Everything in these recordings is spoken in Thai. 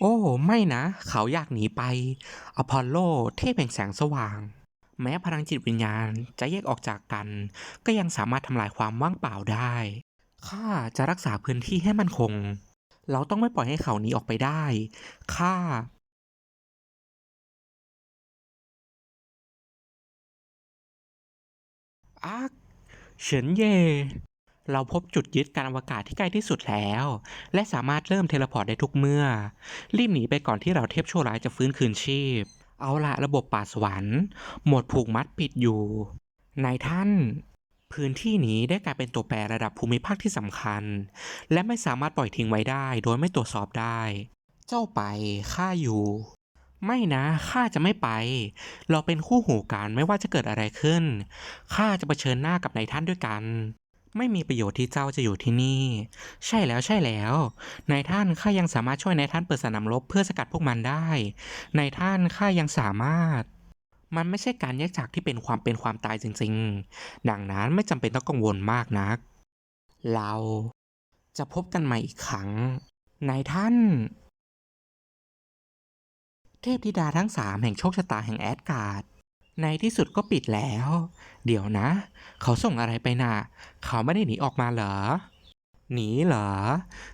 โอ้ ไม่นะ เขาอยากหนีไป อพอลโล เทพแห่งแสงสว่าง แม้พลังจิตวิญญาณจะแยกออกจากกัน ก็ยังสามารถทำลายความว่างเปล่าได้ ข้าจะรักษาพื้นที่ให้มันคง เราต้องไม่ปล่อยให้เขาหนีออกไปได้ ข้าอักเฉินเย่ เราพบจุดยึดการอวกาศที่ใกล้ที่สุดแล้ว และสามารถเริ่มเทเลพอร์ตได้ทุกเมื่อ รีบหนีไปก่อนที่เราเทพชั่วร้ายจะฟื้นคืนชีพ เอาละระบบป่าสวรรค์ หมดผูกมัดปิดอยู่นายท่าน พื้นที่นี้ได้กลายเป็นตัวแปรระดับภูมิภาคที่สำคัญ และไม่สามารถปล่อยทิ้งไว้ได้โดยไม่ตรวจสอบได้ เจ้าไปข้าอยู่ ไม่นะข้าจะไม่ไป เราเป็นคู่หูกันไม่ว่าจะเกิดอะไรขึ้นข้าจะเผชิญหน้ากับนายท่านด้วยกัน ไม่มีประโยชน์ที่เจ้าจะอยู่ที่นี่ ใช่แล้วใช่แล้วนายท่านข้ายังสามารถช่วยนายท่านเปิดสนามรบเพื่อสกัดพวกมันได้นายท่านข้ายังสามารถ มันไม่ใช่การแยกจากที่เป็นความเป็นความตายจริงๆ ดังนั้นไม่จำเป็นต้องกังวลมากนัก เราจะพบกันใหม่อีกครั้งนายท่าน เทพธิดาทั้งสามแห่งโชคชะตาแห่งแอดการ์ด ในที่สุดก็ปิดแล้ว เดี๋ยวนะ เขาส่งอะไรไปน่ะ เขาไม่ได้หนีออกมาเหรอ หนีเหรอ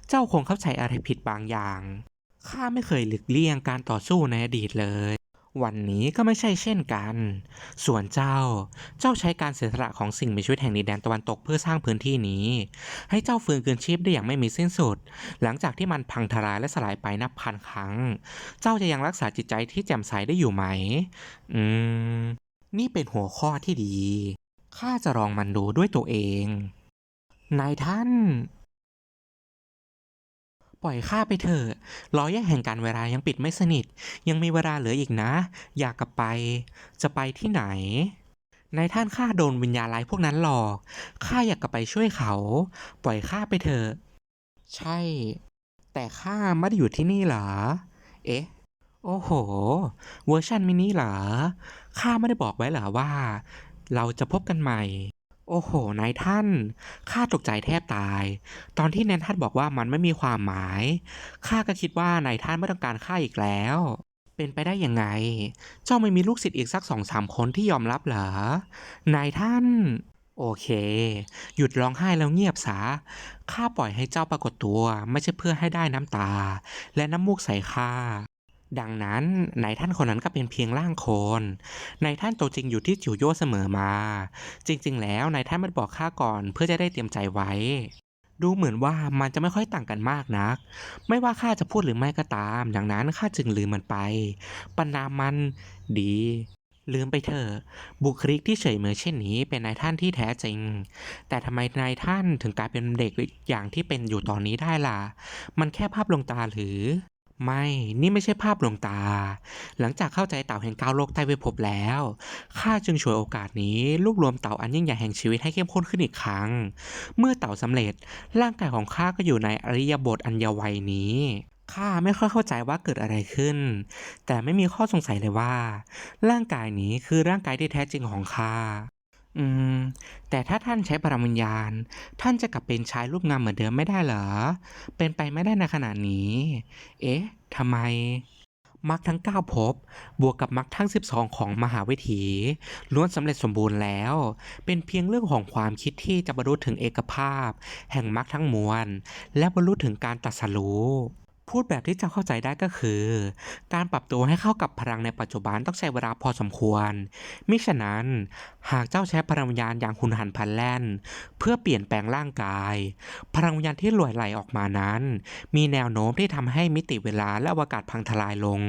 เจ้าคงเข้าใจอะไรผิดบางอย่าง ข้าไม่เคยหลีกเลี่ยงการต่อสู้ในอดีตเลย วันนี้ก็ไม่ใช่เช่นกัน ส่วนเจ้า เจ้าใช้การเสียสละของสิ่งมีชีวิตแห่งดินแดนตะวันตกเพื่อสร้างพื้นที่นี้ ให้เจ้าฟื้นคืนชีพได้อย่างไม่มีสิ้นสุด หลังจากที่มันพังทลายและสลายไปนับพันครั้ง เจ้าจะยังรักษาจิตใจที่แจ่มใสได้อยู่ไหม อืม นี่เป็นหัวข้อที่ดี ข้าจะลองมันดูด้วยตัวเอง นายท่าน ปล่อยข้าไปเถอะล้อแยกแห่งการเวลายังปิดไม่สนิท ยังมีเวลาเหลืออีกนะ อยากกลับไป จะไปที่ไหนนายท่านข้าโดนวิญญาณร้ายพวกนั้นหลอก ข้าอยากกลับไปช่วยเขา ปล่อยข้าไปเถอะ ใช่ แต่ข้าไม่ได้อยู่ที่นี่เหรอ เอ๊ะ โอ้โห เวอร์ชันมินิเหรอ ข้าไม่ได้บอกไว้เหรอว่า เราจะพบกันใหม่ โอ้โห นายท่าน ข้าตกใจแทบตาย ตอนที่นายท่านบอกว่ามันไม่มีความหมาย ข้าก็คิดว่านายท่านไม่ต้องการข้าอีกแล้ว เป็นไปได้ยังไง เจ้าไม่มีลูกศิษย์อีกสักสองสามคนที่ยอมรับเหรอ นายท่าน โอเค หยุดร้องไห้แล้วเงียบซะ ข้าปล่อยให้เจ้าปรากฏตัว ไม่ใช่เพื่อให้ได้น้ำตา และน้ำมูกใส่ข้า ดังนั้นนายท่านคนนั้นก็เป็นเพียงร่างโคลนนายท่านตัวจริงอยู่ที่จิวโย่เสมอมา จริง ๆ แล้วนายท่านมันบอกข้าก่อนเพื่อจะได้เตรียมใจไว้ ดูเหมือนว่ามันจะไม่ค่อยต่างกันมากนัก ไม่ว่าข้าจะพูดหรือไม่ก็ตาม ดังนั้นข้าจึงลืมมันไปปนามมันดี ลืมไปเถอะบุคลิกที่เฉยเมยเช่นนี้เป็นนายท่านที่แท้จริง แต่ทำไมนายท่านถึงกลายเป็นเด็กอย่างที่เป็นอยู่ตอนนี้ได้ล่ะ มันแค่ภาพลงตาหรือ ไม่ นี่ไม่ใช่ภาพลวงตา หลังจากเข้าใจเต่าแห่งก้าวโลกใต้เวภพแล้ว ข้าจึงฉวยโอกาสนี้รวบรวมเต่าอันยิ่งใหญ่แห่งชีวิตให้เข้มข้นขึ้นอีกครั้ง เมื่อเต่าสำเร็จ ร่างกายของข้าก็อยู่ในอริยบทอันยวัยนี้ข้าไม่ค่อยเข้าใจว่าเกิดอะไรขึ้น แต่ไม่มีข้อสงสัยเลยว่า ร่างกายนี้คือร่างกายที่แท้จริงของข้า อืม แต่ถ้าท่านใช้พลังวิญญาณ ท่านจะกลับเป็นชายรูปงามเหมือนเดิมไม่ได้เหรอ เป็นไปไม่ได้ในขณะนี้ เอ๊ะทำไมมรรคทั้ง 9ภพบวกกับมรรคทั้ง 12 ของมหาวิถีล้วนสำเร็จสมบูรณ์แล้ว เป็นเพียงเรื่องของความคิดที่จะบรรลุถึงเอกภาพ แห่งมรรคทั้งมวล และบรรลุถึงการตรัสรู้ พูดแบบที่จะเข้าใจได้ก็คือ การปรับตัวให้เข้ากับพลังในปัจจุบันต้องใช้เวลาพอสมควร มิฉะนั้น หากเจ้าใช้พลังวิญญาณอย่างหุนหันพลันแล่น เพื่อเปลี่ยนแปลงร่างกาย พลังวิญญาณที่หลวยไหลออกมานั้น มีแนวโน้มที่ทำให้มิติเวลาและอวกาศพังทลายลง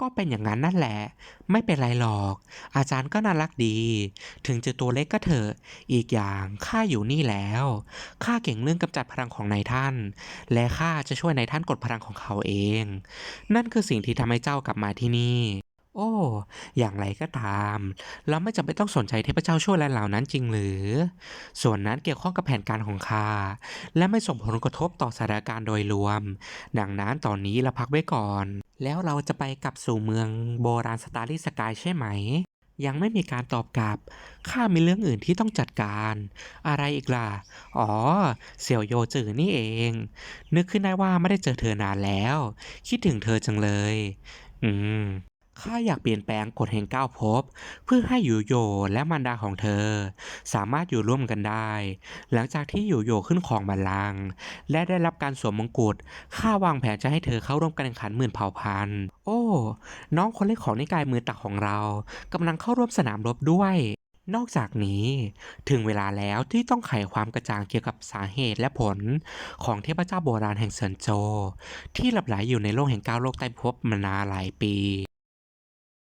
ก็เป็นอย่างนั้นนั่นแหละ ไม่เป็นไรหรอก อาจารย์ก็น่ารักดี ถึงจะตัวเล็กก็เถอะ อีกอย่างข้าอยู่นี่แล้ว ข้าเก่งเรื่องกำจัดพลังของนายท่าน และข้าจะช่วยนายท่านกดพลังของเขาเอง นั่นคือสิ่งที่ทำให้เจ้ากลับมาที่นี่ โอ้ อย่างไรก็ตาม เราไม่จำเป็นต้องสนใจเทพเจ้าช่วยอะไรเหล่านั้นจริงหรือ ส่วนนั้นเกี่ยวข้องกับแผนการของข้าและไม่ส่งผลกระทบต่อสถานการณ์โดยรวม ดังนั้นตอนนี้เราพักไว้ก่อน แล้วเราจะไปกลับสู่เมืองโบราณสตาร์ลิสกายใช่ไหม ยังไม่มีการตอบกลับ ข้ามีเรื่องอื่นที่ต้องจัดการ อะไรอีกล่ะ อ๋อ เสี่ยวโยจือนี่เอง นึกขึ้นได้ว่าไม่ได้เจอเธอนานแล้ว คิดถึงเธอจังเลย อืม ข้าอยากเปลี่ยนแปลงกฎแห่งเก้าภพเพื่อให้ยูโยและมารดาของเธอ สามารถอยู่ร่วมกันได้ หลังจากที่ยูโยขึ้นของบัลลังก์และได้รับการสวมมงกุฎข้าวางแผนจะให้เธอเข้าร่วมการแข่งขันหมื่นเผ่าพันธุ์โอ้ น้องคนเล็กของนิกายมือตักของเรากำลังเข้าร่วมสนามรบด้วยนอกจากนี้ถึงเวลาแล้วที่ต้องไขความกระจ่างเกี่ยวกับสาเหตุและผลของเทพเจ้าโบราณแห่งเซินโจ ที่หลับไหลอยู่ในโลกแห่งก้าวโลกใต้ภพมานานหลายปี